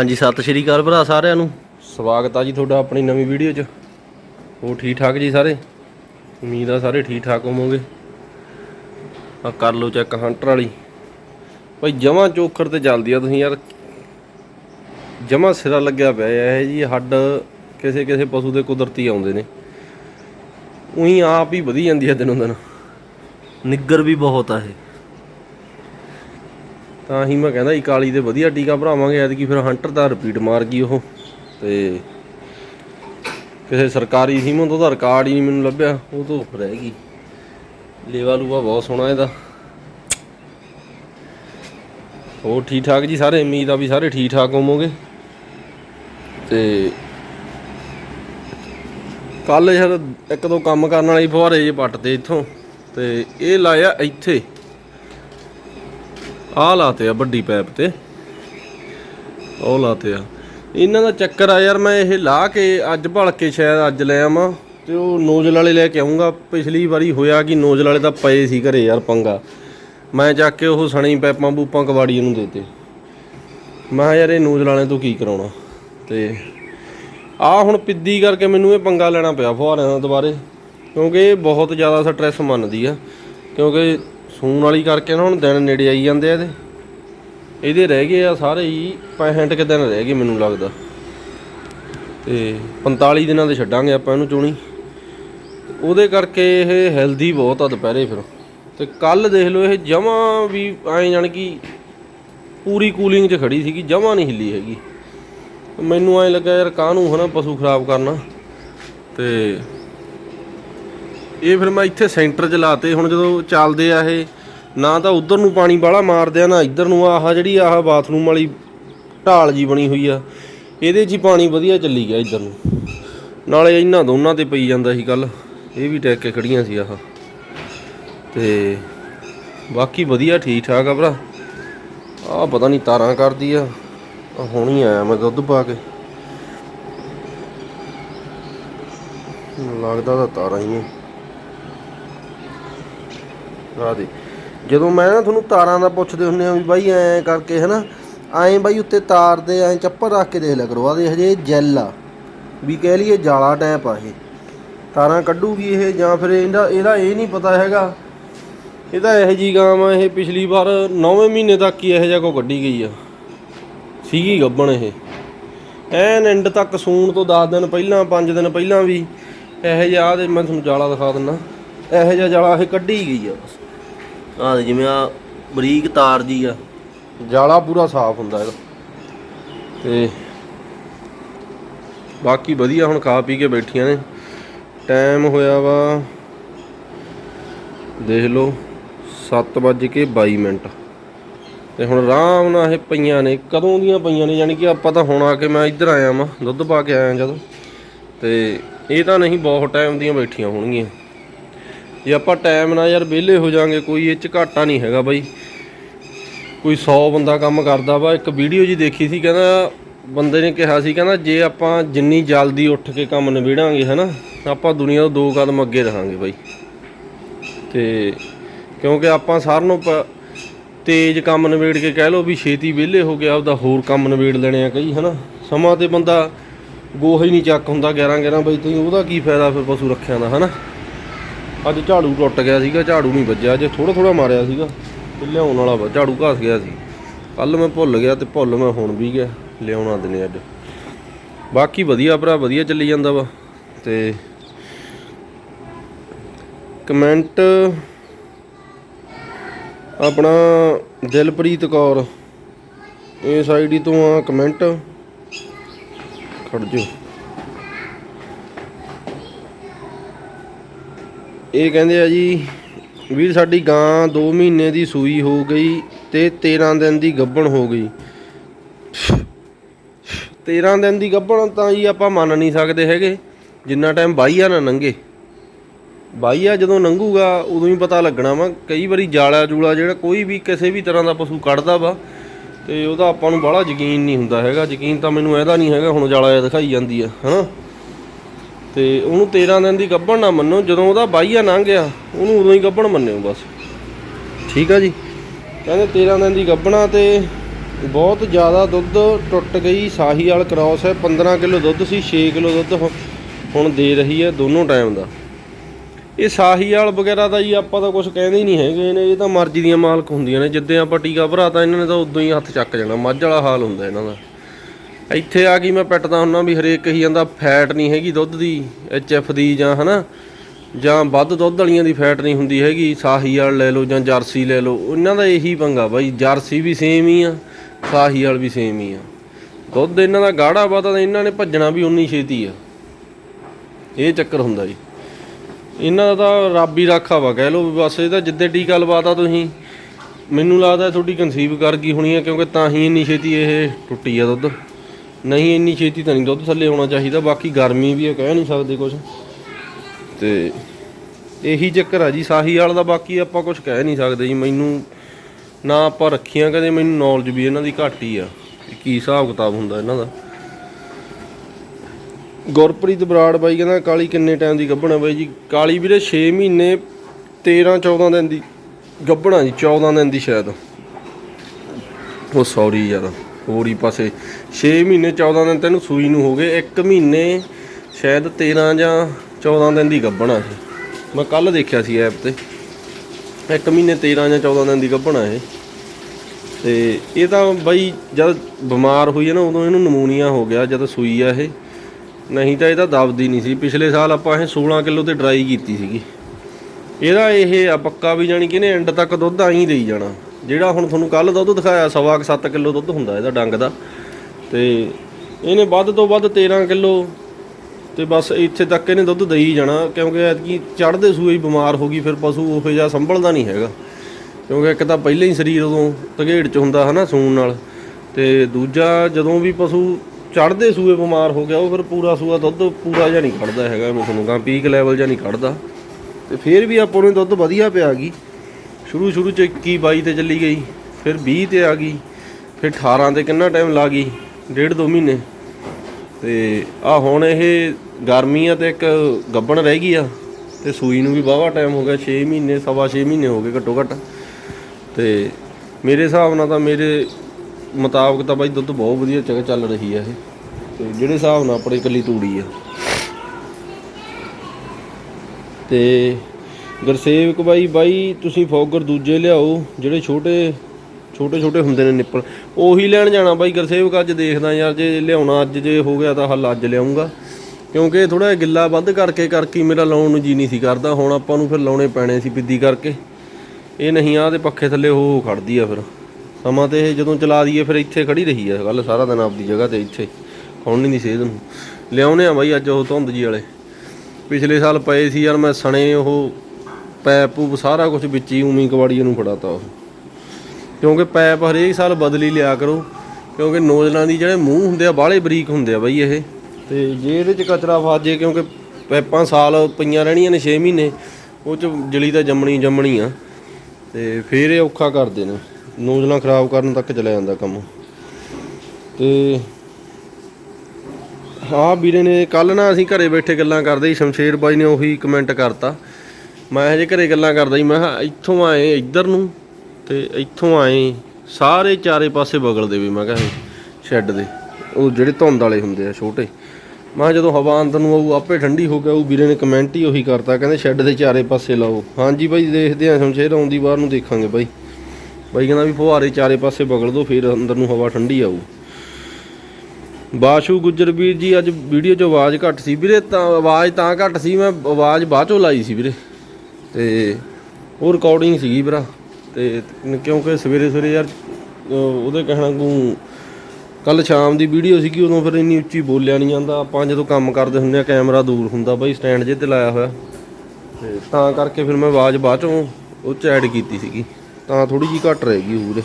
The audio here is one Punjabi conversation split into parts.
ਹਾਂਜੀ ਸਤਿ ਸ਼੍ਰੀ ਅਕਾਲ ਭਰਾ ਸਾਰਿਆਂ ਨੂੰ। ਸਵਾਗਤ ਆ ਜੀ ਤੁਹਾਡਾ ਆਪਣੀ ਨਵੀਂ ਵੀਡੀਓ 'ਚ। ਉਹ ਠੀਕ ਠਾਕ ਜੀ ਸਾਰੇ? ਉਮੀਦ ਆ ਸਾਰੇ ਠੀਕ ਠਾਕ ਹੋਵੋਗੇ। ਆ ਕਰ ਲਓ ਚੈੱਕ ਹੰਟਰ ਵਾਲੀ। ਭਾਈ ਜਮਾ ਚੋਖਰ ਤੇ ਚੱਲਦੀ ਆ ਤੁਸੀਂ ਯਾਰ। ਜਮਾ ਸਿਰਾ ਲੱਗਿਆ ਪਿਆ ਇਹ ਜੀ ਹੱਡ ਕਿਸੇ ਕਿਸੇ ਪਸ਼ੂ ਦੇ ਕੁਦਰਤੀ ਆਉਂਦੇ ਨੇ। ਉਹੀ ਆਪ ਹੀ ਵਧੀ ਜਾਂਦੀ ਆ ਦਿਨੋਂ ਦਿਨ। ਨਿੱਗਰ ਵੀ ਬਹੁਤ ਆ ਇਹ। ਤਾਂ ਹੀ ਮੈਂ ਕਹਿੰਦਾ ਇਕਾਲੀ ਦੇ ਵਧੀਆ ਟੀਕਾ ਭਰਾਵਾਂਗੇ, ਐਤਕੀ ਫਿਰ ਹੰਟਰ ਦਾ ਰਿਪੀਟ ਮਾਰ ਗਈ ਉਹ। ਤੇ ਕਿਸੇ ਸਰਕਾਰੀ ਸੀਮੋਂ ਤੋਂ ਉਹਦਾ ਰਿਕਾਰਡ ਹੀ ਨਹੀਂ ਮੈਨੂੰ ਲੱਭਿਆ, ਉਹ ਤੋਂ ਰਹਿ ਗਈ। ਲੇਵਾ ਲੂਆ ਬਹੁਤ ਸੋਹਣਾ ਇਹਦਾ। ਹੋਰ ਠੀਕ ਠਾਕ ਜੀ ਸਾਰੇ? ਉਮੀਦ ਆ ਵੀ ਸਾਰੇ ਠੀਕ ਠਾਕ ਹੋਵੋਗੇ। ਤੇ ਕੱਲ ਯਾਰ ਇੱਕ ਦੋ ਕੰਮ ਕਰਨ ਵਾਲੇ ਫੁਹਾਰੇ ਜੇ ਪੱਟਦੇ ਇੱਥੋਂ। ਤੇ ਇਹ ਲਾਇਆ ਇੱਥੇ। ਆਹ ਲਾਤੇ ਆ ਵੱਡੀ ਪੈਪ ਤੇ। ਉਹ ਲਾਤੇ ਆ। ਇਹਨਾਂ ਦਾ ਚੱਕਰ ਆ ਯਾਰ, ਮੈਂ ਇਹ ਲਾ ਕੇ ਅੱਜ ਭਲ ਕੇ ਸ਼ਾਇਦ ਅੱਜ ਲੈ ਆਵਾਂ ਤੇ ਉਹ ਨੋਜ਼ਲ ਵਾਲੇ ਲੈ ਕੇ ਆਉਂਗਾ ਪਿਛਲੀ ਵਾਰੀ ਹੋਇਆ ਕਿ ਨੋਜ਼ਲ ਵਾਲੇ ਤਾਂ ਪਏ ਸੀ ਘਰੇ ਯਾਰ ਪੰਗਾ। ਮੈਂ ਚੱਕ ਕੇ ਉਹ ਸਣੀ ਪੈਪਾਂ ਬੂਪਾਂ ਕਵਾੜੀ ਨੂੰ ਦੇਤੇ। ਮੈਂ ਕਿਹਾ ਯਾਰ ਇਹ ਨੋਜ਼ਲ ਵਾਲਿਆਂ ਤੋਂ ਕੀ ਕਰਾਉਣਾ? ਤੇ ਆ ਹੁਣ ਪਿੱਦੀ ਕਰਕੇ ਮੈਨੂੰ ਇਹ ਪੰਗਾ ਲੈਣਾ ਪਿਆ ਫੁਹਾਰਿਆਂ ਦਾ ਦੁਬਾਰੇ। ਕਿਉਂਕਿ ਇਹ ਬਹੁਤ ਜ਼ਿਆਦਾ ਸਟ੍ਰੈਸ ਮੰਨਦੀ ਆ। ਕਿਉਂਕਿ ਸੂਣ ਵਾਲੀ ਕਰਕੇ ਨਾ ਹੁਣ ਦਿਨ ਨੇੜੇ ਆਈ ਜਾਂਦੇ ਆ ਇਹਦੇ। ਇਹਦੇ ਰਹਿ ਗਏ ਆ ਸਾਰੇ ਹੀ 65 ਕਿ ਦਿਨ ਰਹਿ ਗਏ ਮੈਨੂੰ ਲੱਗਦਾ। ਤੇ 45 ਦਿਨਾਂ ਦੇ ਛੱਡਾਂਗੇ ਆਪਾਂ ਇਹਨੂੰ ਚੋਣੀ। ਉਹਦੇ ਕਰਕੇ ਇਹ ਹੈਲਦੀ ਬਹੁਤ ਆ ਦੁਪਹਿਰੇ ਫਿਰ। ਤੇ ਕੱਲ ਦੇਖ ਲਓ ਇਹ ਜਮਾ ਵੀ ਐਂ ਜਾਣ ਕਿ ਪੂਰੀ ਕੂਲਿੰਗ 'ਚ ਖੜੀ ਸੀਗੀ, ਜਮਾ ਨਹੀਂ ਹਿੱਲੀ ਹੈਗੀ। ਮੈਨੂੰ ਐਂ ਲੱਗਾ ਯਾਰ ਕਾਹਨੂੰ ਹਨਾ ਪਸ਼ੂ ਖਰਾਬ ਕਰਨਾ। ਤੇ ਇਹ ਫਿਰ ਮੈਂ ਇੱਥੇ ਸੈਂਟਰ 'ਚ ਲਾਤੇ, ਹੁਣ ਜਦੋਂ ਚੱਲਦੇ ਆ ਇਹ, ਨਾ ਤਾਂ ਉਧਰ ਨੂੰ ਪਾਣੀ ਬਾਹਲਾ ਮਾਰਦੇ ਆ, ਨਾ ਇੱਧਰ ਨੂੰ ਆਹ ਜਿਹੜੀ ਆਹ ਬਾਥਰੂਮ ਵਾਲੀ ਢਾਲ ਜੀ ਬਣੀ ਹੋਈ ਆ, ਇਹਦੇ 'ਚ ਹੀ ਪਾਣੀ ਵਧੀਆ ਚੱਲੀ ਗਿਆ ਇੱਧਰ ਨੂੰ। ਨਾਲੇ ਇਹਨਾਂ ਦੋਨਾਂ ਤੇ ਪਈ ਜਾਂਦਾ ਸੀ ਕੱਲ ਇਹ ਵੀ ਟੈਕ ਕੇ ਖੜੀਆਂ ਸੀ ਆਹ। ਤੇ ਬਾਕੀ ਵਧੀਆ ਠੀਕ ਠਾਕ ਆ ਭਰਾ। ਆਹ ਪਤਾ ਨਹੀਂ ਤਾਰਾਂ ਕਰਦੀ ਆ, ਆਹ ਹੁਣ ਹੀ ਆਇਆ ਮੈਂ ਦੁੱਧ ਪਾ ਕੇ। ਲੱਗਦਾ ਤਾਂ ਤਾਰਾਂ ਹੀ ਆ। ਆ ਦੇ। ਜਦੋਂ ਮੈਂ ਨਾ ਤੁਹਾਨੂੰ ਤਾਰਾਂ ਦਾ ਪੁੱਛਦੇ ਹੁੰਨੇ ਆ ਵੀ ਬਾਈ ਐਂ ਕਰਕੇ ਹਨਾ, ਐਂ ਬਾਈ ਉੱਤੇ ਤਾਰ ਦੇ ਐਂ ਚੱਪਰ ਰੱਖ ਕੇ ਦੇਖ ਲਿਆ ਕਰੋ ਆ ਦੇਖ ਜੇ ਜੈਲ ਆ। ਵੀ ਕਹਿ ਲਈਏ ਜਾਲਾ ਟੈਪ ਆ ਇਹ। ਤਾਰਾਂ ਕੱਢੂਗੀ ਇਹ ਜਾਂ ਫਿਰ ਇਹਦਾ ਇਹਦਾ ਇਹ ਨਹੀਂ ਪਤਾ ਹੈਗਾ। ਇਹਦਾ ਇਹ ਜੀ ਗਾਮ ਆ, ਇਹ ਪਿਛਲੀ ਵਾਰ 9ਵੇਂ ਮਹੀਨੇ ਤੱਕ ਹੀ ਇਹ ਜਿਹਾ ਕੋ ਕੱਢੀ ਗਈ ਆ। ਸੀਗੀ ਗੱਬਣ ਇਹ। ਐਨ ਐਂਡ ਤੱਕ ਸੂਣ ਤੋਂ 10 ਦਿਨ ਪਹਿਲਾਂ 5 ਦਿਨ ਪਹਿਲਾਂ ਵੀ ਇਹ ਜਿਹਾ ਦੇ, ਮੈਂ ਤੁਹਾਨੂੰ ਜਾਲਾ ਦਿਖਾ ਦਿੰਨਾ ਇਹੋ ਜਿਹਾ ਜਾਲਾ ਇਹ ਕੱਢੀ ਗਈ ਆ ਬਸ। ਆਹ ਜਿਵੇਂ ਆ ਬਰੀਕ ਤਾਰ ਜੀ ਆ। ਜਾਲਾ ਪੂਰਾ ਸਾਫ਼ ਹੁੰਦਾ ਇਹਦਾ। ਤੇ ਬਾਕੀ ਵਧੀਆ ਹੁਣ ਖਾ ਪੀ ਕੇ ਬੈਠੀਆਂ ਨੇ। ਟਾਈਮ ਹੋਇਆ ਵਾ, ਦੇਖ ਲਓ 7:22 ਮਿੰਟ। ਤੇ ਹੁਣ ਆਰਾਮ ਨਾਲ ਇਹ ਪਈਆਂ ਨੇ, ਕਦੋਂ ਦੀਆਂ ਪਈਆਂ ਨੇ, ਯਾਨੀ ਕਿ ਆਪਾਂ ਤਾਂ ਹੁਣ ਆ ਕੇ ਮੈਂ ਇੱਧਰ ਆਇਆ ਵਾਂ, ਦੁੱਧ ਪਾ ਕੇ ਆਇਆ ਜਦੋਂ। ਤੇ ਇਹ ਤਾਂ ਨਹੀਂ, ਬਹੁਤ ਟਾਈਮ ਦੀਆਂ ਬੈਠੀਆਂ ਹੋਣਗੀਆਂ। ਜੇ ਆਪਾਂ ਟਾਈਮ ਨਾਲ ਯਾਰ ਵਿਹਲੇ ਹੋ ਜਾਾਂਗੇ ਕੋਈ ਇਹ ਚ ਘਾਟਾ ਨਹੀਂ ਹੈਗਾ ਬਾਈ। ਕੋਈ 100 ਬੰਦਾ ਕੰਮ ਕਰਦਾ ਵਾ। ਇੱਕ ਵੀਡੀਓ ਜੀ ਦੇਖੀ ਸੀ, ਕਹਿੰਦਾ ਬੰਦੇ ਨੇ ਕਿਹਾ ਸੀ, ਕਹਿੰਦਾ ਜੇ ਆਪਾਂ ਜਿੰਨੀ ਜਲਦੀ ਉੱਠ ਕੇ ਕੰਮ ਨਿਬੇੜਾਂਗੇ, ਹਨਾ, ਆਪਾਂ ਦੁਨੀਆ ਤੋਂ ਦੋ ਕਦਮ ਅੱਗੇ ਰਹਾਂਗੇ ਬਾਈ। ਤੇ ਕਿਉਂਕਿ ਆਪਾਂ ਸਾਰਿਆਂ ਨੂੰ ਪ- ਤੇਜ਼ ਕੰਮ ਨਿਬੇੜ ਕੇ ਕਹਿ ਲਓ ਵੀ ਛੇਤੀ ਵਿਹਲੇ ਹੋ ਗਿਆ ਆਪਦਾ ਹੋਰ ਕੰਮ ਨਿਬੇੜ ਲੈਣੇ ਆ ਕਈ, ਹਨਾ। ਸਮਾਂ ਤੇ ਬੰਦਾ ਗੋਹਾ ਹੀ ਨਹੀਂ ਚੱਕ ਹੁੰਦਾ 11 11 ਵਜੇ ਤਾਈਂ ਉਹਦਾ ਕੀ ਫਾਇਦਾ ਫਿਰ ਪਸ਼ੂ ਰੱਖਿਆ ਦਾ, ਹਨਾ। ਅੱਜ ਝਾੜੂ ਟੁੱਟ ਗਿਆ ਸੀਗਾ, ਝਾੜੂ ਨਹੀਂ ਵੱਜਿਆ ਜੇ ਥੋੜਾ ਥੋੜਾ ਮਾਰਿਆ ਸੀਗਾ ਤੇ ਲਿਆਉਣ ਵਾਲਾ ਵਾ, ਝਾੜੂ ਘਾਸ ਗਿਆ ਸੀ। ਕੱਲ ਮੈਂ ਭੁੱਲ ਗਿਆ ਤੇ ਭੁੱਲ ਮੈਂ ਹੁਣ ਵੀ ਗਿਆ, ਲਿਆਉਣਾ ਦਿਨੇ ਅੱਜ। ਬਾਕੀ ਵਧੀਆ ਭਰਾ, ਵਧੀਆ ਚੱਲੀ ਜਾਂਦਾ ਵਾ ਤੇ ਕਮੈਂਟ ਆਪਣਾ ਦਿਲਪ੍ਰੀਤ ਕੌਰ, ਇਸ ਆਈਡੀ ਤੋਂ ਆ ਕਮੈਂਟ। ਖੜ ਜੋ ਇਹ ਕਹਿੰਦੇ ਆ ਜੀ, ਵੀਰ ਸਾਡੀ ਗਾਂ 2 ਮਹੀਨੇ ਦੀ ਸੂਈ ਹੋ ਗਈ ਤੇ 13 ਦਿਨ ਦੀ ਗੱਭਣ ਹੋ ਗਈ। 13 ਦਿਨ ਦੀ ਗੱਭਣ ਤਾਂ ਜੀ ਆਪਾਂ ਮੰਨ ਨਹੀਂ ਸਕਦੇ ਹੈਗੇ, ਜਿੰਨਾ ਟਾਈਮ ਬਾਈਆ ਨਾ ਲੰਘੇ ਬਾਈਆ ਜਦੋਂ ਲੰਘੂਗਾ ਉਦੋਂ ਹੀ ਪਤਾ ਲੱਗਣਾ ਵਾ, ਕਈ ਵਾਰੀ ਜਾਲਾ ਜੂਲਾ ਜਿਹੜਾ ਕੋਈ ਵੀ ਕਿਸੇ ਵੀ ਤਰ੍ਹਾਂ ਦਾ ਪਸ਼ੂ ਕੱਢਦਾ ਵਾ, ਤੇ ਉਹਦਾ ਆਪਾਂ ਨੂੰ ਬੜਾ ਯਕੀਨ ਨਹੀਂ ਹੁੰਦਾ ਹੈਗਾ। ਯਕੀਨ ਤਾਂ ਮੈਨੂੰ ਇਹਦਾ ਨਹੀਂ ਹੈਗਾ, ਹੁਣ ਜਾਲਾ ਜਿਹਾ ਦਿਖਾਈ ਜਾਂਦੀ ਆ, ਹਨਾ? ਤੇ ਉਹਨੂੰ 13 ਦਿਨ ਦੀ ਗੱਭਣ ਨਾ ਮੰਨੋ ਜਦੋਂ ਉਹਦਾ ਬਾਈਆ ਲੰਘ ਗਿਆ ਉਹਨੂੰ ਉਦੋਂ ਹੀ ਗੱਭਣ ਮੰਨਿਓ ਬਸ। ਠੀਕ ਆ ਜੀ। ਕਹਿੰਦੇ 13 ਦਿਨ ਦੀ ਗੱਭਣਾ ਤੇ ਬਹੁਤ ਜ਼ਿਆਦਾ ਦੁੱਧ ਟੁੱਟ ਗਈ ਸਾਹੀ ਵਾਲ ਕ੍ਰਾਸ ਹੈ 15 ਕਿਲੋ ਦੁੱਧ ਸੀ 6 ਕਿਲੋ ਦੁੱਧ ਹੁਣ ਦੇ ਰਹੀ ਹੈ ਦੋਨੋਂ ਟਾਈਮ ਦਾ। ਇਹ ਸਾਹੀ ਵਾਲ ਵਗੈਰਾ ਦਾ ਜੀ ਆਪਾਂ ਤਾਂ ਕੁਝ ਕਹਿੰਦੇ ਹੀ ਨਹੀਂ ਹੈਗੇ ਨੇ ਇਹ ਤਾਂ ਮਰਜ਼ੀ ਦੀਆਂ ਮਾਲਕ ਹੁੰਦੀਆਂ ਨੇ ਜਿੱਦੇ ਆਪਾਂ ਟੀਕਾ ਭਰਾਤਾ ਇਹਨਾਂ ਨੇ ਤਾਂ ਉਦੋਂ ਹੀ ਹੱਥ ਚੱਕ ਜਾਣਾ ਮੱਝ ਵਾਲਾ ਹਾਲ ਹੁੰਦਾ ਇਹਨਾਂ ਦਾ। ਇੱਥੇ ਆ ਗਈ ਮੈਂ ਪਿੱਟਦਾ ਹੁੰਨਾ ਵੀ ਹਰੇਕ ਕਹੀ ਜਾਂਦਾ ਫੈਟ ਨਹੀਂ ਹੈਗੀ ਦੁੱਧ ਦੀ ਐਫ ਦੀ ਜਾਂ ਹਨਾ, ਜਾਂ ਵੱਧ ਦੁੱਧ ਵਾਲੀਆਂ ਦੀ ਫੈਟ ਨਹੀਂ ਹੁੰਦੀ ਹੈਗੀ ਸਾਹੀ ਵਾਲ ਲੈ ਲਓ ਜਾਂ ਜਰਸੀ ਲੈ ਲਓ ਇਹਨਾਂ ਦਾ ਇਹੀ ਪੰਗਾ ਬਾਈ, ਜਰਸੀ ਵੀ ਸੇਮ ਹੀ ਆ ਸਾਹੀ ਵਾਲ ਵੀ ਸੇਮ ਹੀ ਆ। ਦੁੱਧ ਇਹਨਾਂ ਦਾ ਗਾੜਾ ਵਾ ਤਾਂ ਇਹਨਾਂ ਨੇ ਭੱਜਣਾ ਵੀ ਉਨੀ ਛੇਤੀ ਆ। ਇਹ ਚੱਕਰ ਹੁੰਦਾ ਜੀ। ਇਹਨਾਂ ਦਾ ਤਾਂ ਰੱਬ ਹੀ ਰਾਖਾ ਵਾ, ਕਹਿ ਲਓ ਵੀ ਬਸ ਇਹਦਾ ਜਿੱਦੇ ਟੀਕਾ ਲਵਾਤਾ ਤੁਸੀਂ, ਮੈਨੂੰ ਲੱਗਦਾ ਤੁਹਾਡੀ ਕਨਸੀਵ ਕਰ ਗਈ ਹੋਣੀ ਆ, ਕਿਉਂਕਿ ਤਾਂ ਹੀ ਇੰਨੀ ਛੇਤੀ ਇਹ ਟੁੱਟੀ ਆ ਦੁੱਧ। ਨਹੀਂ, ਇੰਨੀ ਛੇਤੀ ਤਾਂ ਨਹੀਂ ਦੁੱਧ ਥੱਲੇ ਆਉਣਾ ਚਾਹੀਦਾ, ਬਾਕੀ ਗਰਮੀ ਵੀ ਆ, ਕਹਿ ਨਹੀਂ ਸਕਦੇ ਕੁਝ ਤੇ ਇਹੀ ਚੱਕਰ ਆ ਜੀ, ਸਾਹੀ ਦਾ ਬਾਕੀ ਆਪਾਂ ਕੁਝ ਕਹਿ ਨਹੀਂ ਸਕਦੇ ਜੀ, ਮੈਨੂੰ ਨਾ ਆਪਾਂ ਰੱਖੀਆਂ, ਕਦੇ ਮੈਨੂੰ ਨੌਲੇਜ ਵੀ ਇਹਨਾਂ ਦੀ ਘੱਟ ਹੀ ਆ ਕੀ ਹਿਸਾਬ ਕਿਤਾਬ ਹੁੰਦਾ ਇਹਨਾਂ ਦਾ। ਗੁਰਪ੍ਰੀਤ ਬਰਾੜ ਬਾਈ ਕਹਿੰਦਾ, ਕਾਲੀ ਕਿੰਨੇ ਟਾਈਮ ਦੀ ਗੱਭਣਾ ਬਾਈ ਜੀ? ਕਾਲੀ ਵੀਰੇ 6 ਮਹੀਨੇ 13 14 ਦਿਨ ਦੀ ਗੱਭਣਾ ਜੀ 14 ਦਿਨ ਦੀ ਸ਼ਾਇਦ। ਉਹ ਸੌਰੀ ਯਾਰ। ਹੋਰ ਹੀ ਪਾਸੇ। 6 ਮਹੀਨੇ 14 ਦਿਨ ਤੈਨੂੰ ਸੂਈ ਨੂੰ ਹੋ ਗਏ। 1 ਮਹੀਨੇ ਸ਼ਾਇਦ 13 ਜਾਂ 14 ਦਿਨ ਦੀ ਗੱਭਣਾ ਸੀ ਮੈਂ ਕੱਲ ਦੇਖਿਆ ਸੀ ਐਪ ਤੇ। 1 ਮਹੀਨੇ 13 ਜਾਂ 14 ਦਿਨ ਦੀ ਗੱਭਣਾ ਇਹ। ਤੇ ਇਹ ਤਾਂ ਬਾਈ ਜਦ ਬਿਮਾਰ ਹੋਈ ਹੈ ਨਾ, ਉਦੋਂ ਇਹਨੂੰ ਨਮੂਨੀਆ ਹੋ ਗਿਆ, ਜਦ ਸੂਈ ਆ ਇਹ। ਨਹੀਂ ਤਾਂ ਇਹ ਤਾਂ ਦਬਦੀ ਨਹੀਂ ਸੀ। ਪਿਛਲੇ ਸਾਲ ਆਪਾਂ ਇਹ 16 ਕਿਲੋ ਤੇ ਡਰਾਈ ਕੀਤੀ ਸੀਗੀ। ਇਹਦਾ ਇਹ ਆ, ਪੱਕਾ ਵੀ ਜਾਣੀ ਕਿ ਇਹਨੇ ਐਂਡ ਤੱਕ ਦੁੱਧ ਆਈ ਦੇਈ ਜਾਣਾ। ਜਿਹੜਾ ਹੁਣ ਤੁਹਾਨੂੰ ਕੱਲ ਦੁੱਧ ਦਿਖਾਇਆ, ਸਵਾ ਕੁ 7 ਕਿਲੋ ਦੁੱਧ ਹੁੰਦਾ ਇਹਦਾ ਡੰਗ ਦਾ। ਤੇ ਇਹਨੇ ਵੱਧ ਤੋਂ ਵੱਧ 13 ਕਿਲੋ ਤੇ ਬਸ ਇੱਥੇ ਤੱਕ ਇਹਨੇ ਦੁੱਧ ਦੇਈ ਜਾਣਾ, ਕਿਉਂਕਿ ਐਤਕੀ ਚੜ੍ਹਦੇ ਸੂਏ ਹੀ ਬਿਮਾਰ ਹੋ ਗਈ, ਫਿਰ ਪਸ਼ੂ ਉਹੋ ਜਿਹਾ ਸੰਭਲਦਾ ਨਹੀਂ ਹੈਗਾ। ਕਿਉਂਕਿ ਇੱਕ ਤਾਂ ਪਹਿਲਾਂ ਹੀ ਸਰੀਰ ਉਦੋਂ ਤਗੇੜ ਚ ਹੁੰਦਾ ਹਨਾ ਸੂਣ ਨਾਲ, ਤੇ ਦੂਜਾ ਜਦੋਂ ਵੀ ਪਸ਼ੂ ਚੜ੍ਹਦੇ ਸੂਏ ਬਿਮਾਰ ਹੋ ਗਿਆ, ਉਹ ਫਿਰ ਪੂਰਾ ਸੂਆ ਦੁੱਧ ਪੂਰਾ ਜਿਹਾ ਨਹੀਂ ਕੱਢਦਾ ਹੈਗਾ, ਮੈਂ ਤੁਹਾਨੂੰ ਕਹਾਂ ਪੀਕ ਲੈਵਲ ਜਾਂ ਨਹੀਂ ਕੱਢਦਾ ਤੇ ਫਿਰ ਵੀ ਆਪਾਂ ਨੂੰ ਦੁੱਧ ਵਧੀਆ ਪਿਆ ਗਈ। ਸ਼ੁਰੂ ਸ਼ੁਰੂ ਚ 21 22 ਤੇ ਚੱਲੀ ਗਈ, ਫਿਰ 20 ਤੇ ਆ ਗਈ, ਫਿਰ 18 ਤੇ ਕਿੰਨਾ ਟਾਈਮ ਲਾ ਗਈ? ਡੇਢ ਦੋ ਮਹੀਨੇ। ਤੇ ਆ ਹੁਣ ਇਹ ਗਰਮੀ ਆ ਤੇ ਇੱਕ ਗੱਬਣ ਰਹਿ ਗਈ ਆ, ਤੇ ਸੂਈ ਨੂੰ ਵੀ ਵਾਹਵਾ ਟਾਈਮ ਹੋ ਗਿਆ 6 ਮਹੀਨੇ, ਸਵਾ 6 ਮਹੀਨੇ ਹੋ ਗਏ ਘੱਟੋ ਘੱਟ। ਤੇ ਮੇਰੇ ਹਿਸਾਬ ਨਾਲ ਤਾਂ ਮੇਰੇ ਮੁਤਾਬਕ ਤਾਂ ਬਾਈ ਦੁੱਧ ਬਹੁਤ ਵਧੀਆ ਚੱਲ ਚੱਲ ਰਹੀ ਆ ਇਹ। ਤੇ ਜਿਹੜੇ ਹਿਸਾਬ ਨਾਲ ਆਪਣੇ ਇਕੱਲੀ ਤੂੜੀ ਆ। ਤੇ ਗੁਰਸੇਵਕ ਬਾਈ ਬਾਈ, ਤੁਸੀਂ ਫੋਗਰ ਦੂਜੇ ਲਿਆਓ, ਜਿਹੜੇ ਛੋਟੇ ਛੋਟੇ ਛੋਟੇ ਹੁੰਦੇ ਨੇ ਨਿੱਪਲ। ਉਹੀ ਲੈਣ ਜਾਣਾ ਬਾਈ ਗੁਰਸੇਵਕ, ਅੱਜ ਦੇਖਦਾ ਯਾਰ, ਜੇ ਲਿਆਉਣਾ ਅੱਜ ਜੇ ਹੋ ਗਿਆ ਤਾਂ ਹੱਲ ਅੱਜ ਲਿਆਉਂਗਾ ਕਿਉਂਕਿ ਥੋੜਾ ਗਿੱਲਾ ਵੱਧ ਕਰਕੇ ਕਰਕੇ ਮੇਰਾ ਲਾਉਣ ਨੂੰ ਜੀ ਨਹੀਂ ਸੀ ਕਰਦਾ। ਹੁਣ ਆਪਾਂ ਨੂੰ ਫਿਰ ਲਾਉਣੇ ਪੈਣੇ ਸੀ ਪਿੱਦੀ ਕਰਕੇ। ਇਹ ਨਹੀਂ ਆ ਤੇ ਪੱਖੇ ਥੱਲੇ ਹੋ ਖੜਦੀ ਆ ਫਿਰ। ਸਮਾਂ ਤੇ ਇਹ ਜਦੋਂ ਚਲਾ ਦਈਏ, ਫਿਰ ਇੱਥੇ ਖੜੀ ਰਹੀ ਆ ਕੱਲ ਸਾਰਾ ਦਿਨ ਆਪਦੀ ਜਗ੍ਹਾ ਤੇ ਇੱਥੇ। ਕੌਣ ਨਹੀਂ ਦੀ ਸੇਧ ਨੂੰ। ਲਿਆਉਨੇ ਆ ਬਾਈ ਅੱਜ ਉਹ ਧੁੰਦ ਜੀ ਵਾਲੇ। ਪਿਛਲੇ ਸਾਲ ਪਏ ਸੀ ਯਾਰ, ਮੈਂ ਸਣੇ ਉਹ ਪੈਪ ਪੂਪ ਸਾਰਾ ਕੁਝ ਵਿੱਚ ਹੀ ਉਮੀ ਕਵਾੜੀਏ ਨੂੰ ਫੜਾਤਾ ਉਹ। ਕਿਉਂਕਿ ਪੈਪ ਹਰੇਕ ਸਾਲ ਬਦਲੀ ਲਿਆ ਕਰੋ, ਕਿਉਂਕਿ ਨੋਜ਼ਲਾਂ ਦੀ ਜਿਹੜੇ ਮੂੰਹ ਹੁੰਦੇ ਆ, ਬਾਹਲੇ ਬਰੀਕ ਹੁੰਦੇ ਆ ਬਾਈ ਇਹ। ਤੇ ਜੇ ਇਹਦੇ ਚ ਕਚਰਾ ਫਸ ਜੇ, ਕਿਉਂਕਿ ਪੈਪਾਂ ਸਾਲ ਪਈਆਂ ਰਹਿਣੀਆਂ ਨੇ 6 ਮਹੀਨੇ, ਉਹ ਚ ਜਲੀ ਤਾਂ ਜੰਮਣੀ ਜੰਮਣੀ ਆ। ਤੇ ਫਿਰ ਇਹ ਔਖਾ ਕਰਦੇ ਨੇ, ਨੋਜ਼ਲਾਂ ਖਰਾਬ ਕਰਨ ਤੱਕ ਚਲਾ ਜਾਂਦਾ ਕੰਮ। ਤੇ ਹਾਂ ਵੀਰੇ ਨੇ ਕੱਲ ਨਾ ਅਸੀਂ ਘਰੇ ਬੈਠੇ ਗੱਲਾਂ ਕਰਦੇ ਸੀ, ਸ਼ਮਸ਼ੇਰ ਬਾਈ ਨੇ ਉਹੀ ਕਮੈਂਟ ਕਰਤਾ। ਮੈਂ ਹਜੇ ਘਰੇ ਗੱਲਾਂ ਕਰਦਾ ਸੀ ਮੈਂ ਕਿਹਾ ਇੱਥੋਂ ਆਏ ਇੱਧਰ ਨੂੰ ਤੇ ਇੱਥੋਂ ਆਏ, ਸਾਰੇ ਚਾਰੇ ਪਾਸੇ ਬਗਲ ਦੇ ਵੀ, ਮੈਂ ਕਿਹਾ ਸ਼ੈੱਡ ਦੇ। ਉਹ ਜਿਹੜੇ ਧੁੰਦ ਵਾਲੇ ਹੁੰਦੇ ਆ, ਛੋਟੇ। ਮੈਂ ਕਿਹਾ ਜਦੋਂ ਹਵਾ ਅੰਦਰ ਨੂੰ ਆਊ, ਆਪੇ ਠੰਡੀ ਹੋ ਗਿਆ ਉਹ ਵੀਰੇ ਨੇ ਕਮੈਂਟ ਹੀ ਉਹੀ ਕਰਤਾ, ਕਹਿੰਦੇ ਸ਼ੈੱਡ ਦੇ ਚਾਰੇ ਪਾਸੇ ਲਾਓ। ਹਾਂਜੀ ਬਾਈ, ਦੇਖਦੇ ਆ ਸ਼ਮਸ਼ੇਰ ਆਉਂਦੀ ਬਾਹਰ ਨੂੰ ਦੇਖਾਂਗੇ ਬਾਈ। ਬਾਈ ਕਹਿੰਦਾ ਵੀ ਫੁਹਾਰੇ ਚਾਰੇ ਪਾਸੇ ਬਗਲ ਦੋ, ਫਿਰ ਅੰਦਰ ਨੂੰ ਹਵਾ ਠੰਡੀ ਆਊ। ਬਾਸ਼ੂ ਗੁੱਜਰ ਵੀਰ ਜੀ, ਅੱਜ ਵੀਡੀਓ 'ਚ ਆਵਾਜ਼ ਘੱਟ ਸੀ। ਵੀਰੇ ਤਾਂ ਆਵਾਜ਼ ਤਾਂ ਘੱਟ ਸੀ, ਮੈਂ ਆਵਾਜ਼ ਬਾਅਦ 'ਚੋਂ ਲਾਈ ਸੀ ਵੀਰੇ। ਤੇ ਉਹ ਰਿਕਾਰਡਿੰਗ ਸੀਗੀ ਵੀਰਾ ਤੇ ਕਿਉਂਕਿ ਸਵੇਰੇ ਸਵੇਰੇ ਯਾਰ ਉਹਦੇ ਕਹਿਣਾ ਨੂੰ ਕੱਲ ਸ਼ਾਮ ਦੀ ਵੀਡੀਓ ਸੀਗੀ, ਉਦੋਂ ਫਿਰ ਇੰਨੀ ਉੱਚੀ ਬੋਲਿਆ ਨਹੀਂ ਜਾਂਦਾ, ਆਪਾਂ ਜਦੋਂ ਕੰਮ ਕਰਦੇ ਹੁੰਦੇ ਆ ਕੈਮਰਾ ਦੂਰ ਹੁੰਦਾ ਬਾਈ ਸਟੈਂਡ ਜੇ ਤੇ ਲਾਇਆ ਹੋਇਆ। ਤੇ ਤਾਂ ਕਰਕੇ ਫਿਰ ਮੈਂ ਆਵਾਜ਼ ਬਾਅਦ 'ਚੋਂ ਉਹ 'ਚ ਐਡ ਕੀਤੀ ਸੀਗੀ, ਤਾਂ ਥੋੜੀ ਜੀ ਘੱਟ ਰਹੇਗੀ ਉਰੇ ਵੀਰੇ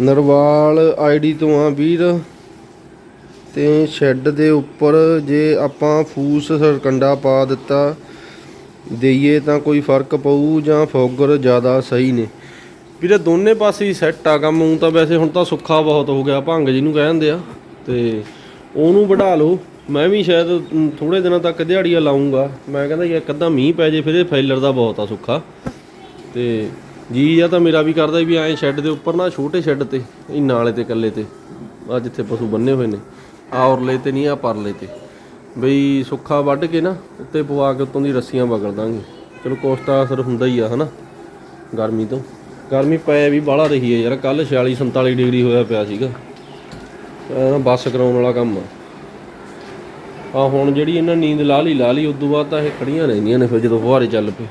ਨਰਵਾਲ ਆਈਡੀ ਤੋਂ ਆ ਵੀਰ, ਤੇ ਸ਼ੈੱਡ ਦੇ ਉੱਪਰ ਜੇ ਆਪਾਂ ਫੂਸ ਸਰਕੰਡਾ ਪਾ ਦਿੱਤਾ ਦੇਈਏ ਤਾਂ ਕੋਈ ਫ਼ਰਕ ਪਊ ਜਾਂ ਫੋਗਰ ਜ਼ਿਆਦਾ ਸਹੀ ਨੇ। ਵੀਰੇ, ਦੋਨੇ ਪਾਸੇ ਹੀ ਸੈੱਟ ਆ ਕੰਮ। ਊਂ ਤਾਂ ਵੈਸੇ ਹੁਣ ਤਾਂ ਸੁੱਖਾ ਬਹੁਤ ਹੋ ਗਿਆ, ਭੰਗ ਜਿਹਨੂੰ ਕਹਿੰਦੇ ਆ। ਤੇ ਉਹਨੂੰ ਵਧਾ ਲਓ। ਮੈਂ ਵੀ ਸ਼ਾਇਦ ਥੋੜੇ ਦਿਨਾਂ ਤੱਕ ਦਿਹਾੜੀਆਂ ਲਾਉਂਗਾ ਮੈਂ ਕਹਿੰਦਾ ਯਾਰ ਇੱਕ ਅੱਧਾ ਮੀਂਹ ਪੈ ਜੇ ਫਿਰ ਇਹ ਫੈਲਰ ਦਾ ਬਹੁਤ ਆ ਸੁੱਖਾ। ਤੇ ਜੀ ਜਾਂ ਤਾਂ ਮੇਰਾ ਵੀ ਕਰਦਾ ਵੀ ਐਂ ਸ਼ੈੱਡ ਦੇ ਉੱਪਰ ਨਾ, ਛੋਟੇ ਸ਼ੈੱਡ ਤੇ ਇਹ ਨਾਲੇ ਤੇ ਕੱਲੇ ਤੇ। ਆ ਜਿੱਥੇ ਪਸ਼ੂ ਬੰਨੇ ਹੋਏ ਨੇ। ਆ ਔਰਲੇ ਤੇ ਨਹੀਂ ਆ ਪਰਲੇ ਤੇ। ਬਈ ਸੁੱਖਾ ਵੱਢ ਕੇ ਨਾ ਉੱਤੇ ਪਵਾ ਕੇ ਉੱਤੋਂ ਦੀ ਰੱਸੀਆਂ ਵਗੜ ਦਾਂਗੇ। ਚਲੋ ਕੋਸਤਾ ਅਸਰ ਹੁੰਦਾ ਹੀ ਆ, ਹਨਾ? ਗਰਮੀ ਤੋਂ। ਗਰਮੀ ਪਏ ਵੀ ਬਾਹਲਾ ਰਹੀ ਹੈ ਯਾਰ ਕੱਲ 46 47 ਡਿਗਰੀ ਹੋਇਆ ਪਿਆ ਸੀਗਾ। ਬੱਸ ਕਰਾਉਣ ਵਾਲਾ ਕੰਮ ਆ। ਆ ਹੁਣ ਜਿਹੜੀ ਇਹਨਾਂ ਨੀਂਦ ਲਾ ਲਈ ਲਾ ਲਈ, ਉਦੋਂ ਬਾਅਦ ਤਾਂ ਇਹ ਖੜੀਆਂ ਰਹਿੰਦੀਆਂ ਨੇ ਫਿਰ ਜਦੋਂ ਫੁਹਾਰੇ ਚੱਲ ਪਏ।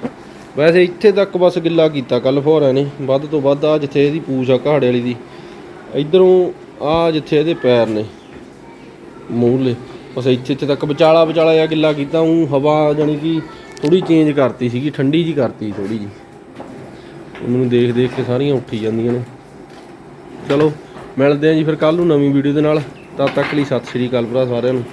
ਵੈਸੇ ਇੱਥੇ ਤੱਕ ਬਸ ਗਿੱਲਾ ਕੀਤਾ ਕੱਲ ਫੁਹਾਰਿਆਂ ਨੇ। ਵੱਧ ਤੋਂ ਵੱਧ ਆ ਜਿੱਥੇ ਇਹਦੀ ਪੂਛ ਆ ਘਾੜੇ ਵਾਲੀ ਦੀ, ਇਧਰੋਂ ਆ ਜਿੱਥੇ ਇਹਦੇ ਪੈਰ ਨੇ, ਮੂਹਰਲੇ। ਬਸ ਇੱਥੇ ਇੱਥੇ ਤੱਕ ਵਿਚਾਲਾ ਵਿਚਾਲਾ ਜਿਹਾ ਗਿੱਲਾ ਕੀਤਾ ਉਹ ਹਵਾ ਜਾਨੀ ਕਿ ਥੋੜੀ ਚੇਂਜ ਕਰਤੀ ਸੀਗੀ, ਠੰਡੀ ਜੀ ਕਰਤੀ ਥੋੜੀ ਜੀ ਮੈਨੂੰ ਦੇਖ ਦੇਖ ਕੇ ਸਾਰੀਆਂ ਉੱਠੀ ਜਾਂਦੀਆਂ ਨੇ। ਚਲੋ, ਮਿਲਦੇ ਆਂ ਜੀ ਫਿਰ ਕੱਲ ਨੂੰ ਨਵੀਂ ਵੀਡੀਓ ਦੇ ਨਾਲ। ਤਦ ਤੱਕ ਲਈ ਸਤਿ ਸ਼੍ਰੀ ਅਕਾਲ ਭਰਾ ਸਾਰਿਆਂ ਨੂੰ।